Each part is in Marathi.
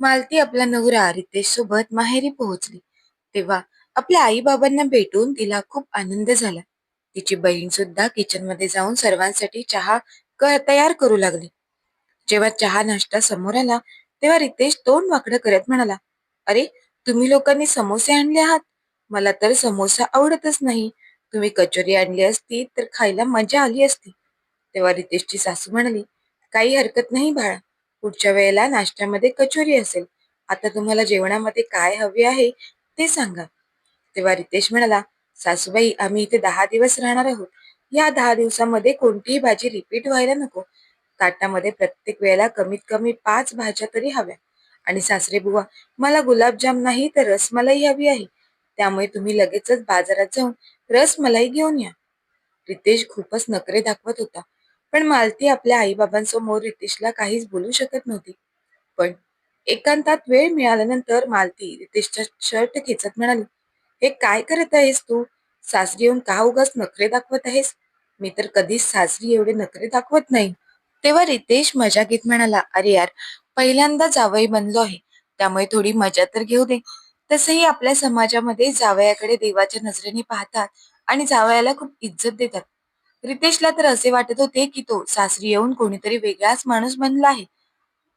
मालती आपला नवरा रितेश सोबत माहेरी पोहोचली. तेव्हा आपल्या आई बाबांना भेटून तिला खूप आनंद झाला. तिची बहीण सुद्धा किचनमध्ये जाऊन सर्वांसाठी चहा तयार करू लागली. जेव्हा चहा नाश्ता समोर आला तेव्हा रितेश तोंड वाकडं करत म्हणाला अरे तुम्ही लोकांनी समोसे आणले आहात? मला तर समोसा आवडतच नाही. तुम्ही कचोरी आणली असती तर खायला मजा आली असती. तेव्हा रितेशची सासू म्हणाली काही हरकत नाही बाळा. पुढच्या वेळेला नाश्त्यामध्ये कचोरी असेल. आता तुम्हाला जेवणामध्ये काय हवे आहे ते सांगा. तेव्हा रितेश म्हणाला सासूबाई आम्ही इथे दहा दिवस राहणार आहोत. या दहा दिवसामध्ये कोणतीही भाजी रिपीट व्हायला नको. ताटामध्ये प्रत्येक वेळेला कमीत कमी पाच भाज्या तरी हव्या. आणि सासरे बुवा मला गुलाबजाम नाही तर रसमलाई हवी आहे. त्यामुळे तुम्ही लगेचच बाजारात जाऊन रसमलाई घेऊन या. रितेश खूपच नखरे दाखवत होता. पण मालती आपल्या आईबाबांसमोर रितेशला काहीच बोलू शकत नव्हती. पण एकांतात वेळ मिळाल्यानंतर मालती रितेशचा शर्ट खेचत म्हणाली हे काय करत आहेस तू? सासरी येऊन का उगाच नखरे दाखवत आहेस? मी तर कधीच सासरी एवढे नखरे दाखवत नाही. तेव्हा रितेश मजाकीत म्हणाला अरे यार पहिल्यांदा जावई बनलो आहे त्यामुळे थोडी मजा तर घेऊ दे. तसंही आपल्या समाजामध्ये जावयाकडे देवाच्या नजरेने पाहतात आणि जावयाला खूप इज्जत देतात. रितेशला तर असे वाटत होते की तो सासरी येऊन कोणीतरी वेगळाच माणूस बनला आहे.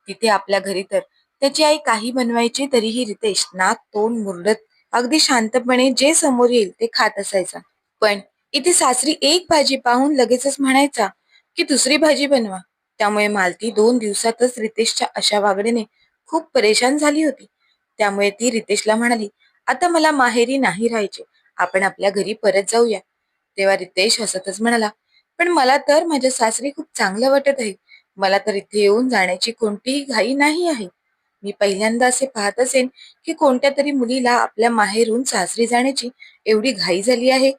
तिथे आपल्या घरी तर त्याची आई काही बनवायची तरीही रितेश नाक तोंड मुरडत अगदी शांतपणे जे समोर येईल ते खात असायचा. पण इथे सासरी एक भाजी पाहून लगेचच म्हणायचा की दुसरी भाजी बनवा. त्यामुळे मालती दोन दिवसातच रितेशच्या अशा वागण्याने खूप परेशान झाली होती. त्यामुळे ती रितेशला म्हणाली आता मला माहेरी नाही राहायचे. आपण आपल्या घरी परत जाऊया. तेव्हा रितेश हसतच म्हणाला पण मला तर माझ्या सासरी खूप चांगलं वाटत आहे. मला तर इथे येऊन जाण्याची कोणतीही घाई नाही आहे. मी पहिल्यांदा असे पाहत असेन की कोणत्या तरी मुलीला आपल्या माहेरून सासरी जाण्याची एवढी घाई झाली आहे.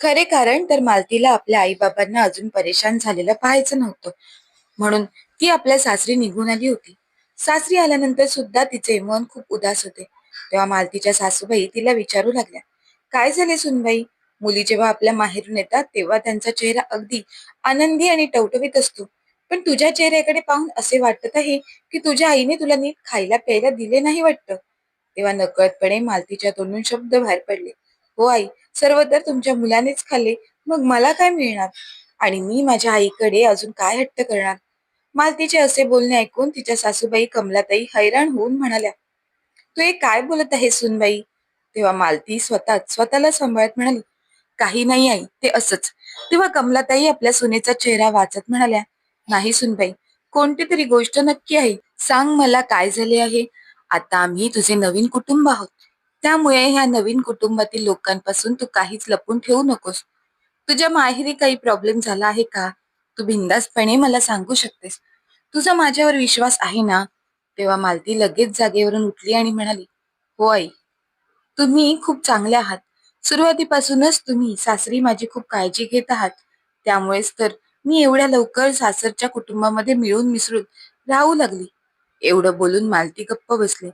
खरे कारण तर मालतीला आपल्या आईबाबांना अजून परेशान झालेलं पाहायचं नव्हतं. म्हणून ती आपल्या सासरी निघून आली होती. सासरी आल्यानंतर सुद्धा तिचे मन खूप उदास होते. तेव्हा मालतीच्या सासूबाई तिला विचारू लागल्या काय झाले सुनबाई? मुली जेव्हा आपल्या माहेरून येतात तेव्हा त्यांचा चेहरा अगदी आनंदी आणि टवटवीत असतो. पण तुझ्या चेहऱ्याकडे पाहून असे वाटत आहे की तुझ्या आईने तुला नीट खायला प्यायला दिले नाही वाटतं? तेव्हा नकळतपणे मालतीच्या तोंडून शब्द बाहेर पडले. हो आई सर्व तर तुमच्या मुलानेच खाल्ले. मग मला काय मिळणार? आणि मी माझ्या आईकडे अजून काय हट्ट करणार? मालतीचे असे बोलणे ऐकून तिच्या सासूबाई कमलाताई हैराण होऊन म्हणाल्या तू हे काय बोलत आहे सुनबाई? तेव्हा मालती स्वतः स्वतःला सांभाळत म्हणाली काही नाही आई ते असंच. तेव्हा कमलाताई आपल्या सुनेचा चेहरा वाचत म्हणाल्या नाही सुनबाई कोणती तरी गोष्ट नक्की आहे. सांग मला काय झाले आहे? आता आम्ही तुझे नवीन कुटुंब आहोत. त्यामुळे ह्या नवीन कुटुंबातील लोकांपासून तू काहीच लपून ठेवू नकोस. तुझ्या माहेरी काही प्रॉब्लेम झाला आहे का? तू बिंदासपणे मला सांगू शकतेस. तुझा माझ्यावर विश्वास आहे ना? तेव्हा मालती लगेच जागेवरून उठली आणि म्हणाली हो आई तुम्ही खूप चांगले आहात. सुरुवातीपासूनच तुम्ही सासरी माझी खूप काळजी घेत आहात. त्यामुळेच तर मी एवढ्या लवकर सासरच्या कुटुंबामध्ये मिळून मिसळून राहू लागली. एवढं बोलून मालती गप्प बसले.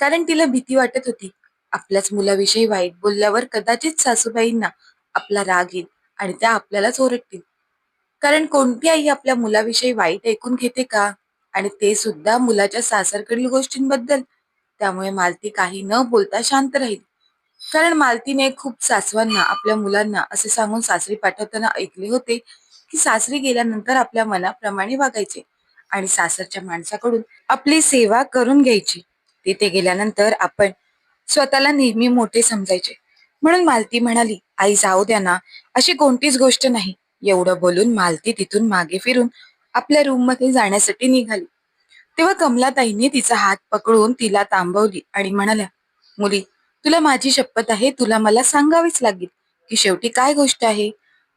कारण तिला भीती वाटत होती. आपल्याच मुलाविषयी वाईट बोलल्यावर कदाचित सासूबाईंना आपला राग येईल आणि त्या आपल्यालाच ओरडतील. कारण कोणती आई आपल्या मुलाविषयी वाईट ऐकून घेते का? आणि ते सुद्धा मुलाच्या सासरकडील गोष्टींबद्दल. त्यामुळे मालती काही न बोलता शांत राहील. कारण मालतीने खूप सासवांना आपल्या मुलांना असे सांगून सासरी पाठवताना ऐकले होते की सासरी गेल्यानंतर आपल्या मनाप्रमाणे वागायचे आणि सासरच्या माणसाकडून आपली सेवा करून घ्यायची. तिथे गेल्यानंतर आपण स्वतःला नेहमी मोठे समजायचे. म्हणून मालती म्हणाली आई जाऊ द्या ना अशी कोणतीच गोष्ट नाही. एवढं बोलून मालती तिथून मागे फिरून आपल्या रूममध्ये जाण्यासाठी निघाली. तेव्हा कमलाताईने तिचा हात पकडून तिला थांबवली आणि म्हणाल्या मुली तुला माझी शपथ आहे तुला मला सांगावीच लागेल की शेवटी काय गोष्ट आहे.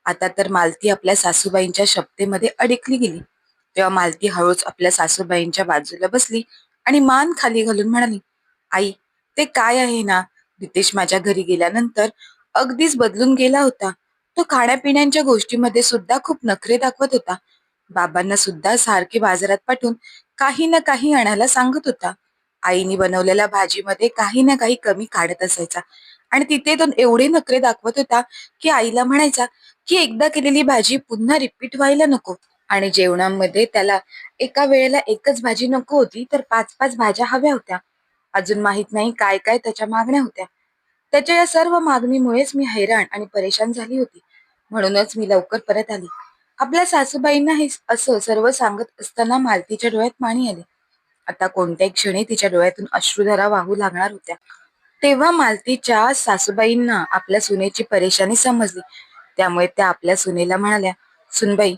आता तर मालती आपल्या सासूबाईंच्या शपथेमध्ये अडकली गेली. तेव्हा मालती हळूच आपल्या सासूबाईंच्या बाजूला बसली आणि मान खाली घालून म्हणाली आई ते काय आहे ना? रितेश माझ्या घरी गेल्यानंतर अगदीच बदलून गेला होता. तो खाण्यापिण्याच्या गोष्टीमध्ये सुद्धा खूप नखरे दाखवत होता. बाबांना सुद्धा सारखे बाजारात पाठवून काही ना काही आणायला सांगत होता. आईने बनवलेल्या भाजीमध्ये काही ना काही कमी काढत असायचा. आणि तिथे तो एवढे नखरे दाखवत होता की आईला म्हणायचा की एकदा केलेली भाजी पुन्हा रिपीट व्हायला नको. आणि जेवणामध्ये त्याला एका वेळेला एकच भाजी नको होती तर पाच पाच भाज्या हव्या होत्या. अजून माहीत नाही काय काय त्याच्या मागण्या होत्या. त्याच्या या सर्व मागणीमुळेच मी हैराण आणि परेशान झाली होती. म्हणूनच मी लवकर परत आली. आपल्या सासूबाईंना हे असं सर्व सांगत असताना मालतीच्या डोळ्यात पाणी आले. आता कोणत्याही क्षणी तिच्या डोळ्यातून अश्रुधारा वाहू लागणार होत्या. तेव्हा मालतीच्या सासूबाईंना आपल्या सुनेची परेशानी समजली. त्यामुळे त्या आपल्या सुनेला म्हणाल्या सुनबाई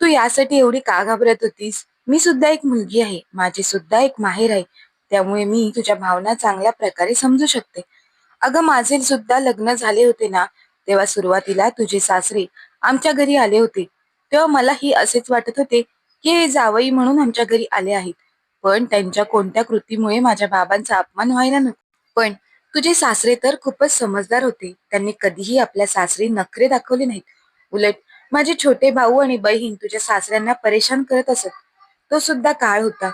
तू यासाठी एवढी का घाबरत होतीस? मी सुद्धा एक मुलगी आहे. माझी सुद्धा एक माहेर आहे. त्यामुळे मी तुझ्या भावना चांगल्या प्रकारे समजू शकते. अगं माझे सुद्धा लग्न झाले होते ना? तेव्हा सुरुवातीला तुझे सासरे आमच्या घरी आले होते. तेव्हा मला ही असेच वाटत होते की हे जावई म्हणून आमच्या घरी आले आहेत. पण त्यांच्या कोणत्या कृतीमुळे माझ्या बाबांचा अपमान व्हायला नको. पण तुझे सासरे तर खूपच समजदार होते. त्यांनी कधीही आपल्या सासरी नखरे दाखवले नाहीत. उलट माझे छोटे भाऊ आणि बहीण तुझ्या सासऱ्यांना परेशान करत असत. तो सुद्धा काळ होता.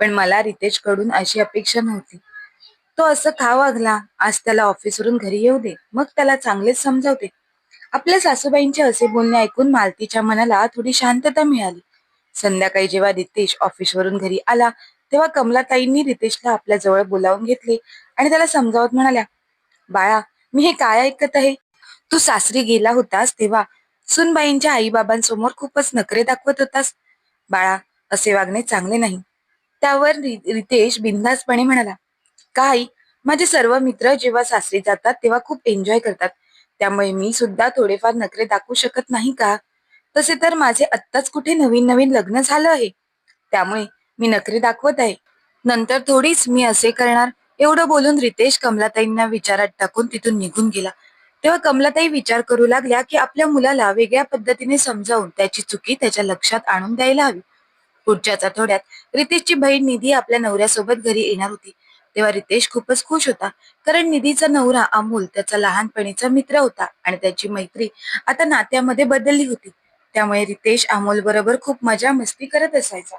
पण मला रितेशकडून अशी अपेक्षा नव्हती. तो असं का वागला? आज त्याला ऑफिसवरून घरी येऊ दे. मग त्याला चांगलेच समजावते. आपल्या सासूबाईंचे असे बोलणे ऐकून मालतीच्या मनाला थोडी शांतता मिळाली. संध्याकाळी जेव्हा रितेश ऑफिसवरून घरी आला तेव्हा कमलाताईंनी रितेशला आपल्या जवळ बोलावून घेतले आणि त्याला समजावत म्हणाल्या बाळा मी हे काय ऐकत आहे? तू सासरी गेला होतास तेव्हा. सुनबाईंच्या आईबाबांसमोर खूपच नखरे दाखवत होतास. बाळा असे वागणे चांगले नाही. त्यावर रितेश बिनधास्तपणे म्हणाला काय? माझे सर्व मित्र जेव्हा सासरी जातात तेव्हा खूप एन्जॉय करतात. त्यामुळे मी सुद्धा थोडेफार नखरे दाखवू शकत नाही का? तसे तर माझे आत्ताच कुठे नवीन नवीन लग्न झालं आहे. त्यामुळे मी नखरे दाखवत आहे. नंतर थोडीच मी असे करणार. एवढं बोलून रितेश कमलाताईंना विचारात टाकून तिथून निघून गेला. तेव्हा कमलाताई विचार करू लागल्या की आपल्या मुलाला वेगळ्या पद्धतीने समजावून त्याची चुकी त्याच्या लक्षात आणून द्यायला हवी. पुढच्याच आठवड्यात रितेशची बहीण निधी आपल्या नवऱ्यासोबत घरी येणार होती. तेव्हा रितेश खूपच खुश होता. कारण निधीचा नवरा अमोल त्याचा लहानपणीचा मित्र होता आणि त्याची मैत्री आता नात्यामध्ये बदलली होती. त्यामुळे रितेश अमोल बरोबर खूप मजा मस्ती करत असायचा.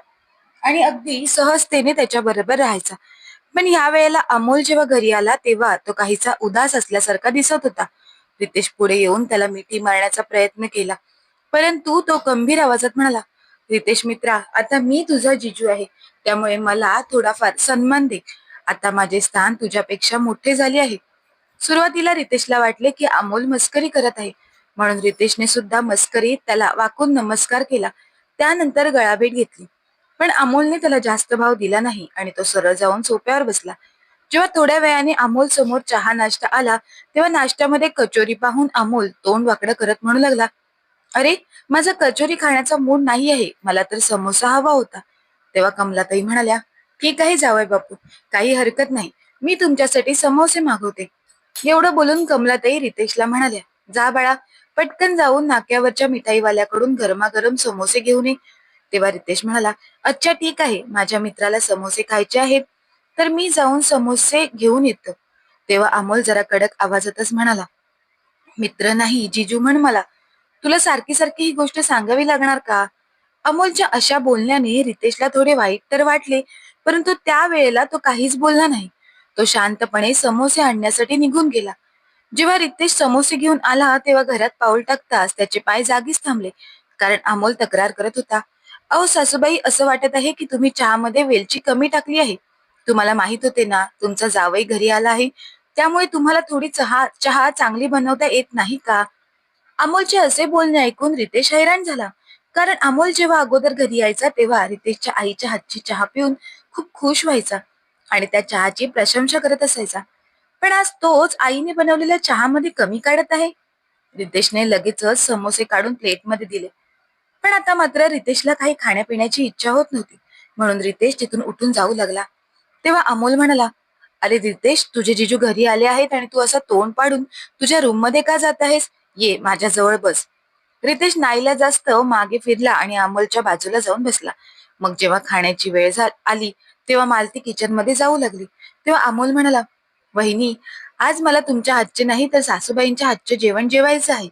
आणि अगदी सहजतेने त्याच्या बरोबर राहायचा. पण या वेळेला अमोल जेव्हा घरी आला तेव्हा तो काहीसा उदास असल्यासारखा दिसत होता. रितेश पुढे येऊन त्याला मिठी मारण्याचा प्रयत्न केला. परंतु तो गंभीर आवाजात म्हणाला रितेश मित्रा आता मी तुझा जिजू आहे. त्यामुळे मला थोडाफार सन्मान दे. आता माझे स्थान तुझ्यापेक्षा मोठे झाले आहे. सुरुवातीला रितेशला वाटले की अमोल मस्करी करत आहे. म्हणून रितेशने सुद्धा मस्करीत त्याला वाकून नमस्कार केला. त्यानंतर गळाभेट घेतली. पण अमोलने त्याला जास्त भाव दिला नाही आणि तो सरळ जाऊन सोप्यावर बसला. जेव्हा थोड्या वेळाने अमोल समोर चहा नाश्ता आला तेव्हा नाश्त्यामध्ये कचोरी पाहून अमोल तोंड वाकडं करत म्हणू लागला अरे माझा कचोरी खाण्याचा मूड नाही आहे. मला तर समोसा हवा होता. तेव्हा कमलाताई म्हणाल्या ठीक आहे जावय बापू. काही हरकत नाही. मी तुमच्यासाठी समोसे मागवते. एवढं बोलून कमलाताई रितेशला म्हणाल्या जा बाळा पटकन जाऊन नाक्यावरच्या मिठाईवाल्याकडून गरमागरम समोसे घेऊन ये. तेव्हा रितेश म्हणाला अच्छा ठीक आहे. माझ्या मित्राला समोसे खायचे आहेत. तर मी जाऊन समोसे घेऊन येतो. तेव्हा अमोल जरा कडक आवाजातच म्हणाला मित्र नाही जिजू म्हण मला. तुला सारखी सारखी ही गोष्ट सांगावी लागणार का? अमोलच्या अशा बोलण्याने रितेशला थोडे वाईट तर वाटले परंतु त्या वेळेला तो काहीच बोलला नाही. तो शांतपणे समोसे आणण्यासाठी निघून गेला. जेव्हा रितेश समोसे घेऊन आला तेव्हा घरात पाऊल टाकताच त्याचे पाय जागीच थांबले कारण अमोल तक्रार करत होता. अहो सासूबाई असं वाटत आहे की तुम्ही चहामध्ये वेलची कमी टाकली आहे. तुम्हाला माहीत होते ना तुमचा जावई घरी आला आहे. त्यामुळे तुम्हाला थोडी चहा चहा चांगली बनवता येत नाही का? अमोलचे असे बोलणे ऐकून रितेश हैराण झाला. कारण अमोल जेव्हा अगोदर घरी यायचा तेव्हा रितेशच्या आईच्या हातची चहा पिऊन खूप खुश व्हायचा आणि त्या चहाची प्रशंसा करत असायचा. पण आज तोच आईने बनवलेल्या चहामध्ये कमी काढत आहे. रितेशने लगेचच समोसे काढून प्लेटमध्ये दिले. पण आता मात्र रितेशला काही खाण्यापिण्याची इच्छा होत नव्हती. म्हणून रितेश तिथून उठून जाऊ लागला. तेव्हा अमोल म्हणाला अरे रितेश तुझे जिजू घरी आले आहेत आणि तू असा तोंड पाडून तुझ्या रूममध्ये का जात आहेस? ये माझ्या जवळ बस. रितेश नाईला जास्त मागे फिरला आणि अमोलच्या बाजूला जाऊन बसला. मग जेव्हा खाण्याची वेळ आली तेव्हा मालती किचनमध्ये जाऊ लागली. तेव्हा अमोल म्हणाला वहिनी आज मला तुमच्या हातचे नाही तर सासूबाईंच्या हातचे जेवण जेवायचं आहे.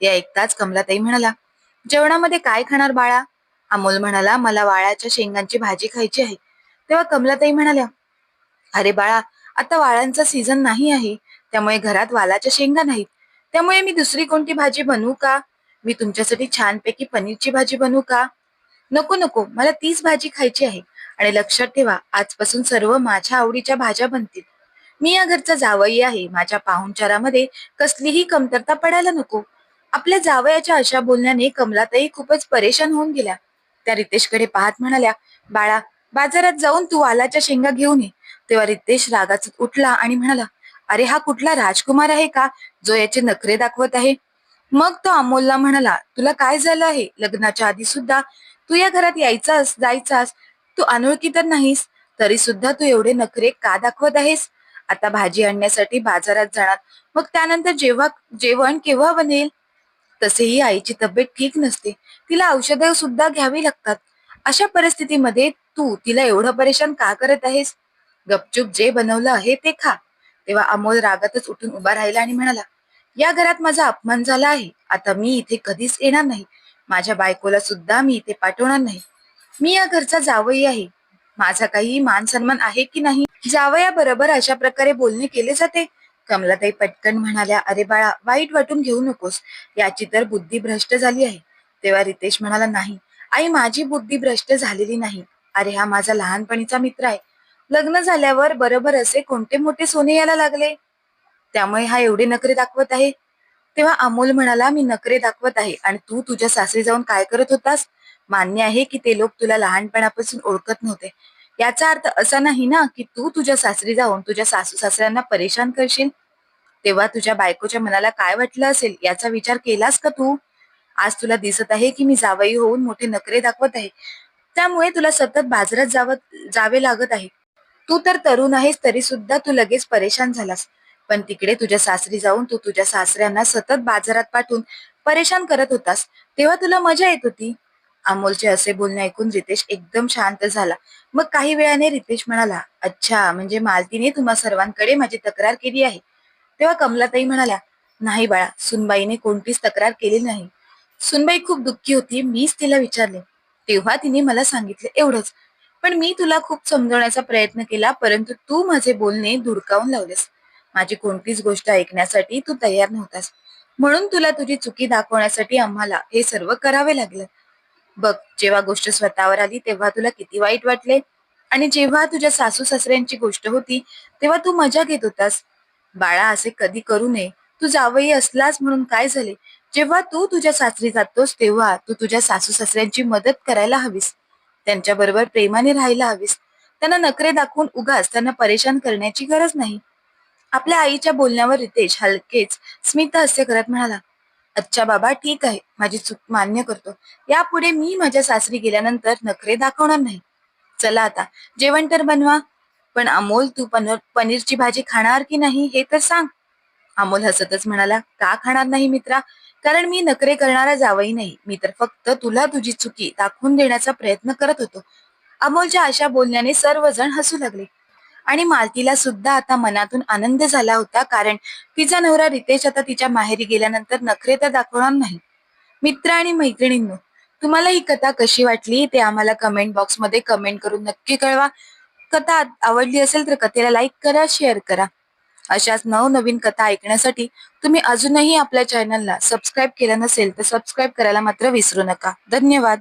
या ऐकताच कमलाताई म्हणाला जेवणामध्ये काय खाणार बाळा? अमोल म्हणाला मला वाळ्याच्या शेंगांची भाजी खायची आहे. तेव्हा कमलाताई म्हणाल्या अरे बाळा आता वाळांचा सीझन नाही आहे त्यामुळे घरात वालाच्या शेंगा नाहीत. त्यामुळे मी दुसरी कोणती भाजी बनवू का? मी तुमच्यासाठी छानपैकी पनीरची भाजी बनवू का? नको नको मला तीच भाजी खायची आहे. आणि लक्षात ठेवा आजपासून सर्व माझ्या आवडीच्या भाज्या बनतील. मी या घरचा जावई आहे. माझ्या पाहुणचारामध्ये कसलीही कमतरता पडायला नको. आपल्या जावयाच्या अशा बोलण्याने कमलाताई खूपच परेशान होऊन गेल्या. त्या रितेशकडे पाहत म्हणाल्या बाळा बाजारात जाऊन तू वालाच्या शेंगा घेऊन ये. तेव्हा रितेश रागाच उठला आणि म्हणाला अरे हा कुठला राजकुमार आहे का जो याचे नखरे दाखवत आहे? मग तो अमोलला म्हणाला तुला काय झालं आहे? लग्नाच्या आधी सुद्धा तू या घरात यायचास जायचास. तू अनोळखी तर नाहीस तरी सुद्धा तू एवढे नखरे का दाखवत आहेस? आता भाजी आणण्यासाठी बाजारात जाणार. मग त्यानंतर जेव्हा जेवण केव्हा बनेल? तसेही आईची तब्येत ठीक नसते. तिला औषधं सुद्धा घ्यावी लागतात. अशा परिस्थितीमध्ये तू तिला एवढं परेशान का करत आहेस? गपचूप जे बनवलं आहे ते खा. तेव्हा अमोल रागातच उठून उभा राहिला आणि म्हणाला या घरात माझा अपमान झाला आहे. आता मी इथे कधीच येणार नाही. माझ्या बायकोला सुद्धा मी इथे पाठवणार नाही. मी या घरचा जावई आहे. माझा काही मान सन्मान आहे की नाही? जावया बरोबर अशा प्रकारे बोलणे केले जाते. कमलाताई पटकन म्हणाल्या अरे बाळा वाईट वाटून घेऊ नकोस. याची तर बुद्धी भ्रष्ट झाली आहे. तेव्हा रितेश म्हणाला नाही आई माझी बुद्धी भ्रष्ट झालेली नाही. अरे हा माझा लहानपणीचा मित्र आहे. लग्न झाल्यावर बरोबर असे कोणते मोठे सोने यायला लागले? त्यामुळे हा एवढे नखरे दाखवत आहे. तेव्हा अमोल म्हणाला मी नखरे दाखवत आहे. आणि तू तुझ्या सासरी जाऊन काय करत होतास? मान्य आहे की ते लोक तुला लहानपणापासून ओळखत नव्हते. याचा अर्थ असा नाही ना की तू तुझ्या सासरी जाऊन तुझ्या सासू सासऱ्यांना परेशान करशील? तेव्हा तुझ्या बायकोच्या मनाला काय वाटलं असेल? याचा विचार केलास का तू? आज तुला दिसत आहे की मी जावई होऊन मोठे नखरे दाखवत आहे. त्यामुळे तुला सतत बाजारात जावत जावे लागत आहे. तू तर तरुण आहेस तरी सुद्धा तू लगेच परेशान झालास. पण तिकडे तुझ्या सासरी जाऊन तू तुझ्या सासऱ्यांना सतत बाजारात पाठवून परेशान करत होतास. तेव्हा तुला मजा येत होती. अमोलचे असे बोलणे ऐकून रितेश एकदम शांत झाला. मग काही वेळाने रितेश म्हणाला अच्छा म्हणजे मालतीने तुम्हा सर्वांकडे माझी तक्रार केली आहे. तेव्हा कमलाताई म्हणाल्या नाही बाळा सुनबाईने कोणतीच तक्रार केली नाही. सुनबाई खूप दुःखी होती मीच तिला विचारले. तेव्हा तिने मला सांगितले एवढंच. पण मी तुला खूप समजवण्याचा प्रयत्न केला परंतु तू माझे बोलणे धुडकावून लावलेस. माझी कोणतीच गोष्ट ऐकण्यासाठी तू तयार नव्हतास. म्हणून तुला तुझी चुकी दाखवण्यासाठी आम्हाला हे सर्व करावे लागलं. बघ जेव्हा गोष्ट स्वतःवर आली तेव्हा तुला किती वाईट वाटले? आणि जेव्हा तुझ्या सासू सासऱ्यांची गोष्ट होती तेव्हा तू मजा घेत होतास. बाळा असे कधी करू नये. तू जावई असलास म्हणून काय झाले? जेव्हा तू तुझ्या सासरी जातोस तेव्हा तू तुझ्या सासू सासऱ्यांची मदत करायला हवीस. त्यांच्या बरोबर प्रेमाने राहायला हवीस. त्यांना नखरे दाखवून उगाच त्यांना परेशान करण्याची गरज नाही. आपल्या आईच्या बोलण्यावर रितेश हलकेच स्मित हास्य करत म्हणाला अच्छा बाबा ठीक आहे. माझी चूक मान्य करतो. यापुढे मी माझ्या सासरी गेल्यानंतर नखरे दाखवणार नाही. चला आता जेवण तर बनवा. पण अमोल तू पनीर पनीरची भाजी खाणार की नाही हे तर सांग. अमोल हसतच म्हणाला का खाणार नाही मित्रा? कारण मी नखरे करणारा जावई नाही. मी तर फक्त तुला तुझी चुकी दाखवून देण्याचा प्रयत्न करत होतो. अमोलच्या अशा बोलण्याने सर्वजण हसू लागले. आणि मालतीला सुद्धा आता मनातून आनंद झाला होता कारण तिचा नवरा रितेश आता तिच्या माहेरी गेल्यानंतर नखरे तर दाखवणार नाही. मित्र आणि मैत्रिणींनो तुम्हाला ही कथा कशी वाटली ते आम्हाला कमेंट बॉक्समध्ये कमेंट करून नक्की कळवा. कथा आवडली असेल तर कथेला लाईक करा शेअर करा. अशाच नवनवीन कथा ऐकण्यासाठी तुम्ही अजूनही आपल्या चॅनलला सबस्क्राईब केलं नसेल तर सबस्क्राईब करायला मात्र विसरू नका. धन्यवाद.